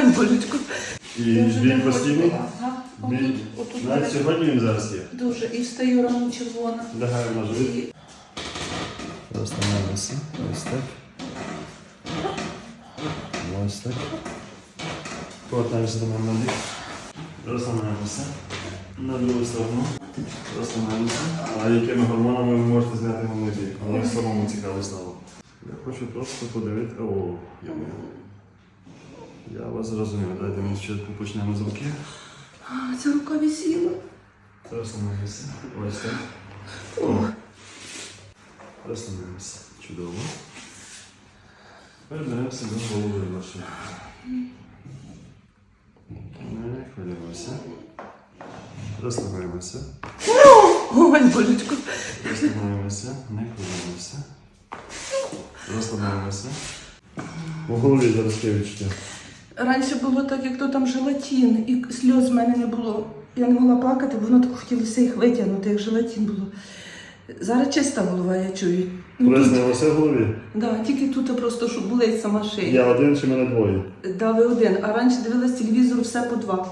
Ой, болючку. І біль постійний? Ага. Біль. Отут, отут Навіть сьогодні він зараз є. дуже. І встаю рано червона. Лягаємо на живіт. І Розтанаємося. Ось так. Ось так. Повертаємося до мене на бік. Розтанаємося. На другу сторону. Розтанаємося. А якими гормонами ви можете зняти гормони? Мені самому цікаво стало. Я хочу просто подивити. О, я Я вас зрозумів. Дайте мені ще почнемо з руки. А, ця рука висіла. Розтанаємося. Ось так. О. Чудово. Передаємося до голови вашої. Не хвилюємося. Розслабляємося. Ой, болючку. Розслабляємося. Не хвилюємося. Розслабляємося. У голові зараз таке відчуття. Раніше було так, як то там желатин, і сльоз в мене не було. Я не могла плакати, бо воно так хотілося їх витягнути, як желатин було. Зараз чиста голова, я чую. Ну, тут, Приснилося в голові. да, тільки тут просто щоб болить сама шия. Я один чи мене двоє. Дали один, а раніше дивилась телевізор все по два.